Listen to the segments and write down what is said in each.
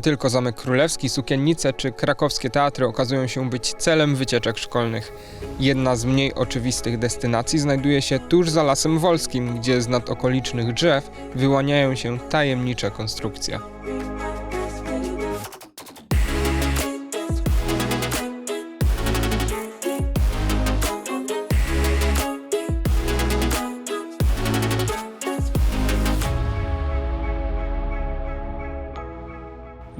Nie tylko Zamek Królewski, Sukiennice czy krakowskie teatry okazują się być celem wycieczek szkolnych. Jedna z mniej oczywistych destynacji znajduje się tuż za Lasem Wolskim, gdzie z nad okolicznych drzew wyłaniają się tajemnicze konstrukcje.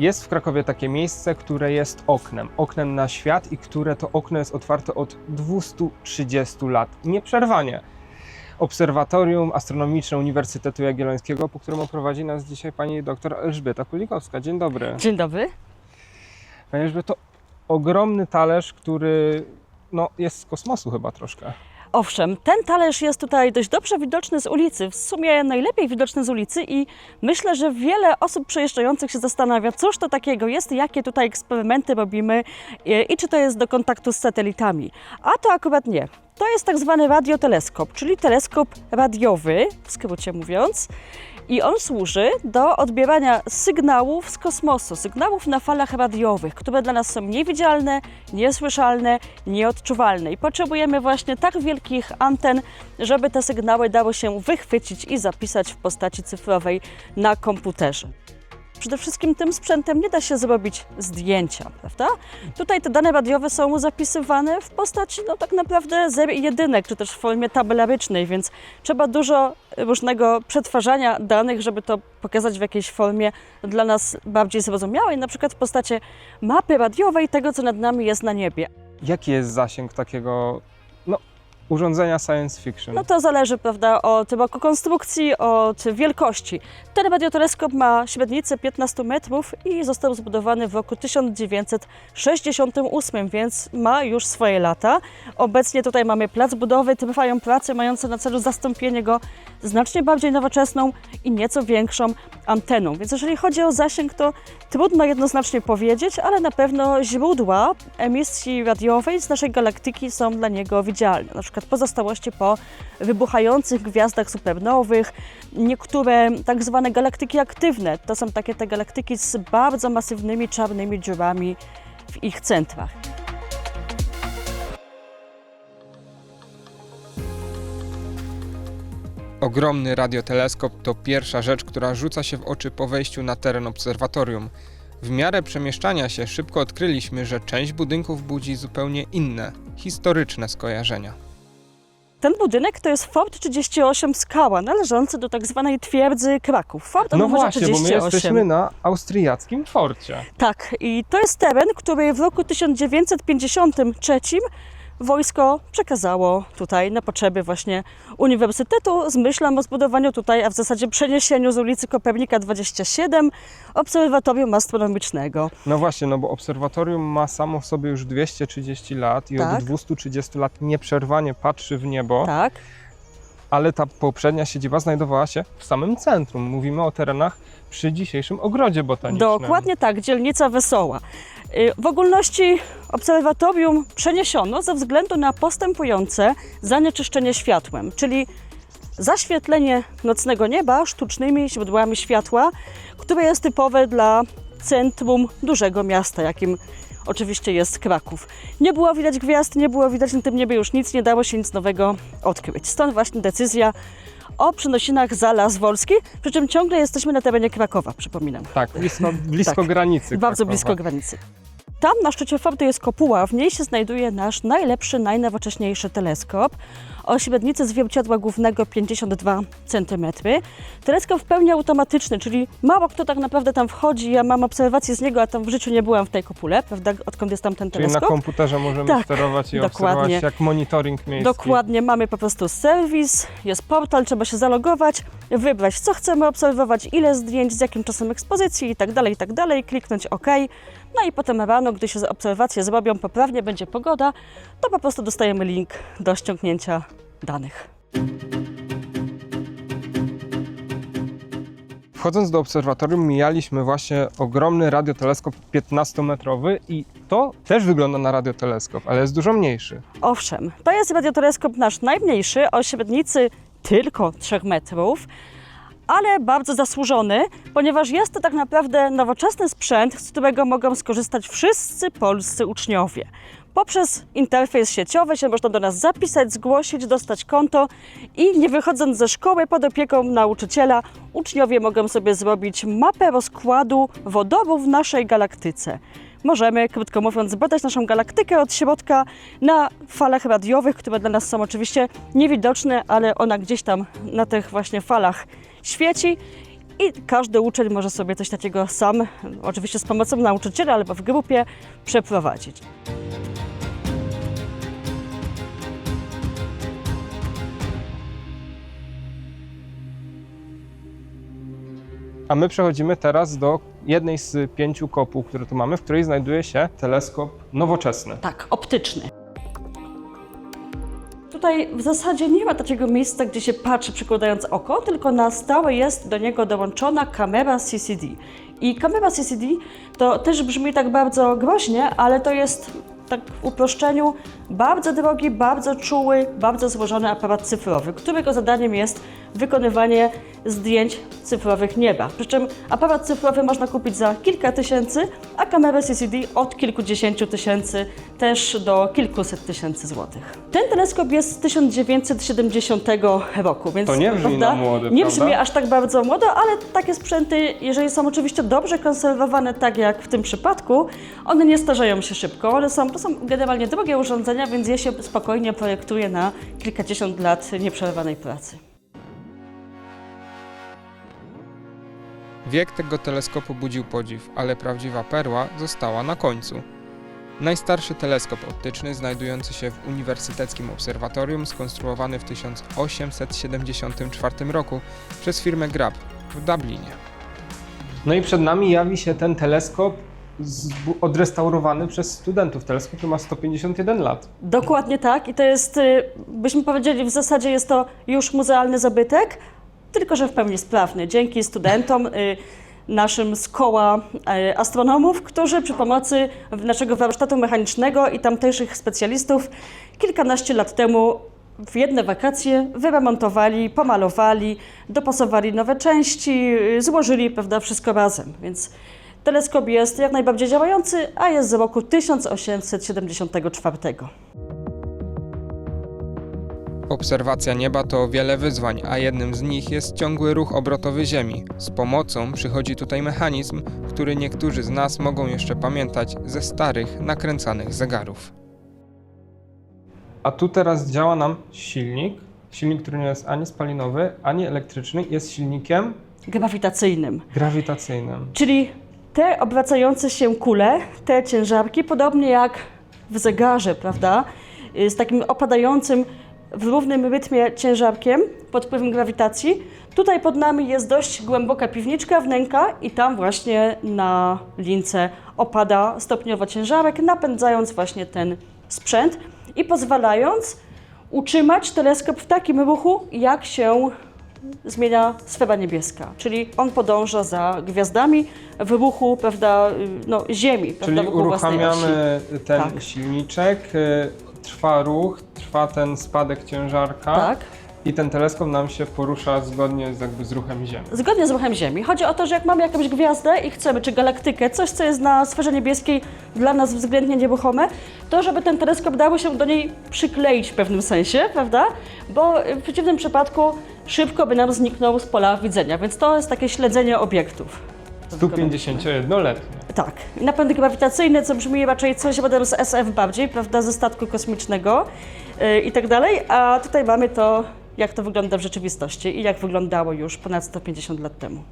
Jest w Krakowie takie miejsce, które jest oknem, oknem na świat i które to okno jest otwarte od 230 lat, nieprzerwanie. Obserwatorium Astronomiczne Uniwersytetu Jagiellońskiego, po którym prowadzi nas dzisiaj pani dr Elżbieta Kulikowska. Dzień dobry. Dzień dobry. Pani Elżbieto, ogromny talerz, który no, jest z kosmosu chyba troszkę. Owszem, ten talerz jest tutaj dość dobrze widoczny z ulicy, w sumie najlepiej widoczny z ulicy i myślę, że wiele osób przejeżdżających się zastanawia, cóż to takiego jest, jakie tutaj eksperymenty robimy i, i czy to jest do kontaktu z satelitami. A to akurat nie. To jest tak zwany radioteleskop, czyli teleskop radiowy, w skrócie mówiąc. I on służy do odbierania sygnałów z kosmosu, sygnałów na falach radiowych, które dla nas są niewidzialne, niesłyszalne, nieodczuwalne. I potrzebujemy właśnie tak wielkich anten, żeby te sygnały dało się wychwycić i zapisać w postaci cyfrowej na komputerze. Przede wszystkim tym sprzętem nie da się zrobić zdjęcia, prawda? Tutaj te dane radiowe są zapisywane w postaci no tak naprawdę zer i jedynek, czy też w formie tabelarycznej, więc trzeba dużo różnego przetwarzania danych, żeby to pokazać w jakiejś formie dla nas bardziej zrozumiałej, na przykład w postaci mapy radiowej tego, co nad nami jest na niebie. Jaki jest zasięg takiego urządzenia science fiction? No to zależy, prawda, od konstrukcji, od wielkości. Ten radioteleskop ma średnicę 15 metrów i został zbudowany w roku 1968, więc ma już swoje lata. Obecnie tutaj mamy plac budowy, trwają prace mające na celu zastąpienie go znacznie bardziej nowoczesną i nieco większą anteną. Więc jeżeli chodzi o zasięg, to trudno jednoznacznie powiedzieć, ale na pewno źródła emisji radiowej z naszej galaktyki są dla niego widzialne. Na przykład pozostałości po wybuchających gwiazdach supernowych, niektóre tak zwane galaktyki aktywne. To są takie te galaktyki z bardzo masywnymi czarnymi dziurami w ich centrach. Ogromny radioteleskop to pierwsza rzecz, która rzuca się w oczy po wejściu na teren obserwatorium. W miarę przemieszczania się szybko odkryliśmy, że część budynków budzi zupełnie inne, historyczne skojarzenia. Ten budynek to jest Fort 38 Skała, należący do tak zwanej twierdzy Kraków. Fort No właśnie, bo my 38. jesteśmy na austriackim forcie. Tak, i to jest teren, który w roku 1953 wojsko przekazało tutaj na potrzeby właśnie uniwersytetu z myślą o zbudowaniu tutaj, a w zasadzie przeniesieniu z ulicy Kopernika 27 obserwatorium astronomicznego. No właśnie, no bo obserwatorium ma samo w sobie już 230 lat i Tak. od 230 lat nieprzerwanie patrzy w niebo, Tak, ale ta poprzednia siedziba znajdowała się w samym centrum. Mówimy o terenach przy dzisiejszym ogrodzie botanicznym. dokładnie tak, dzielnica Wesoła. Y, W ogólności obserwatorium przeniesiono ze względu na postępujące zanieczyszczenie światłem, czyli zaświetlenie nocnego nieba sztucznymi źródłami światła, które jest typowe dla centrum dużego miasta, jakim oczywiście jest Kraków. Nie było widać gwiazd, nie było widać na tym niebie już nic, nie dało się nic nowego odkryć. Stąd właśnie decyzja o przenosinach za Las Wolski, przy czym ciągle jesteśmy na terenie Krakowa, przypominam. Tak, blisko, blisko Tak, granicy. Bardzo Krakowa. blisko granicy. Tam na szczycie fortu jest kopuła, w niej się znajduje nasz najlepszy, najnowocześniejszy teleskop o średnicy zwierciadła głównego 52 cm. Teleskop w pełni automatyczny, czyli mało kto tak naprawdę tam wchodzi. Ja mam obserwację z niego, a tam w życiu nie byłam w tej kopule, prawda, odkąd jest tam ten Czyli na teleskop. komputerze możemy Tak, sterować i dokładnie. obserwować jak monitoring miejski. Dokładnie, mamy po prostu serwis, jest portal, trzeba się zalogować, wybrać co chcemy obserwować, ile zdjęć, z jakim czasem ekspozycji i tak dalej, i tak dalej, kliknąć OK. No i potem rano, gdy się obserwacje zrobią poprawnie, będzie pogoda, to po prostu dostajemy link do ściągnięcia danych. Wchodząc do obserwatorium mijaliśmy właśnie ogromny radioteleskop 15-metrowy i to też wygląda na radioteleskop, ale jest dużo mniejszy. Owszem, to jest radioteleskop nasz najmniejszy o średnicy tylko 3 metrów, ale bardzo zasłużony, ponieważ jest to tak naprawdę nowoczesny sprzęt, z którego mogą skorzystać wszyscy polscy uczniowie. Poprzez interfejs sieciowy się można do nas zapisać, zgłosić, dostać konto i nie wychodząc ze szkoły pod opieką nauczyciela, uczniowie mogą sobie zrobić mapę rozkładu wodorów w naszej galaktyce. Możemy, krótko mówiąc, badać naszą galaktykę od środka na falach radiowych, które dla nas są oczywiście niewidoczne, ale ona gdzieś tam na tych właśnie falach świeci i każdy uczeń może sobie coś takiego sam, oczywiście z pomocą nauczyciela albo w grupie, przeprowadzić. A my przechodzimy teraz do jednej z pięciu kopuł, które tu mamy, w której znajduje się teleskop nowoczesny. Tak, optyczny. Tutaj w zasadzie nie ma takiego miejsca, gdzie się patrzy przykładając oko, tylko na stałe jest do niego dołączona kamera CCD. I kamera CCD to też brzmi tak bardzo groźnie, ale to jest tak w uproszczeniu bardzo drogi, bardzo czuły, bardzo złożony aparat cyfrowy, którego zadaniem jest wykonywanie zdjęć cyfrowych nieba. Przy czym aparat cyfrowy można kupić za kilka tysięcy, a kamerę CCD od kilkudziesięciu tysięcy też do kilkuset tysięcy złotych. Ten teleskop jest z 1970 roku, więc To nie brzmi na młode, nie prawda? brzmi aż tak bardzo młodo, ale takie sprzęty, jeżeli są oczywiście dobrze konserwowane, tak jak w tym przypadku, one nie starzeją się szybko. One są, to są generalnie drogie urządzenia, więc je się spokojnie projektuje na kilkadziesiąt lat nieprzerwanej pracy. Wiek tego teleskopu budził podziw, ale prawdziwa perła została na końcu. Najstarszy teleskop optyczny znajdujący się w Uniwersyteckim Obserwatorium skonstruowany w 1874 roku przez firmę Grab w Dublinie. No i przed nami jawi się ten teleskop odrestaurowany przez studentów. Teleskop który ma 151 lat. Dokładnie tak i to jest, y, byśmy powiedzieli, w zasadzie jest to już muzealny zabytek, tylko że w pełni sprawny. Dzięki studentom, y, naszym z koła y, astronomów, którzy przy pomocy naszego warsztatu mechanicznego i tamtejszych specjalistów kilkanaście lat temu w jedne wakacje wyremontowali, pomalowali, dopasowali nowe części, złożyli prawda, wszystko razem. Więc teleskop jest jak najbardziej działający, a jest z roku 1874. Obserwacja nieba to wiele wyzwań, a jednym z nich jest ciągły ruch obrotowy Ziemi. Z pomocą przychodzi tutaj mechanizm, który niektórzy z nas mogą jeszcze pamiętać ze starych, nakręcanych zegarów. A tu teraz działa nam silnik. Silnik, który nie jest ani spalinowy, ani elektryczny, jest silnikiem Grawitacyjnym. grawitacyjnym. Czyli te obracające się kule, te ciężarki, podobnie jak w zegarze, prawda, y, z takim opadającym w równym rytmie ciężarkiem pod wpływem grawitacji. Tutaj pod nami jest dość głęboka piwniczka, wnęka i tam właśnie na lince opada stopniowo ciężarek, napędzając właśnie ten sprzęt i pozwalając utrzymać teleskop w takim ruchu, jak się zmienia sfera niebieska, czyli on podąża za gwiazdami w ruchu, prawda, no, Ziemi, prawda, Czyli osi. uruchamiamy ten Tak. silniczek, y, trwa ruch, trwa ten spadek ciężarka Tak. I ten teleskop nam się porusza zgodnie z, jakby z ruchem Ziemi. Zgodnie z ruchem Ziemi. Chodzi o to, że jak mamy jakąś gwiazdę i chcemy, czy galaktykę, coś, co jest na sferze niebieskiej dla nas względnie nieruchome, to żeby ten teleskop dało się do niej przykleić w pewnym sensie, prawda? Bo w przeciwnym przypadku szybko by nam zniknął z pola widzenia, więc to jest takie śledzenie obiektów. 151-letni. Tak. I napęd grawitacyjny, co brzmi raczej coś rodem z SF bardziej, prawda, ze statku kosmicznego yy, i tak dalej, a tutaj mamy to, jak to wygląda w rzeczywistości i jak wyglądało już ponad 150 lat temu.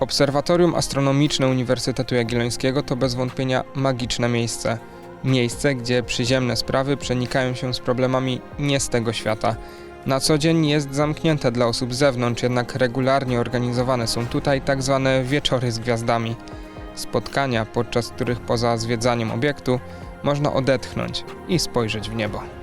Obserwatorium Astronomiczne Uniwersytetu Jagiellońskiego to bez wątpienia magiczne miejsce. Miejsce, gdzie przyziemne sprawy przenikają się z problemami nie z tego świata. Na co dzień jest zamknięte dla osób z zewnątrz, jednak regularnie organizowane są tutaj tak zwane wieczory z gwiazdami. Spotkania, podczas których poza zwiedzaniem obiektu można odetchnąć i spojrzeć w niebo.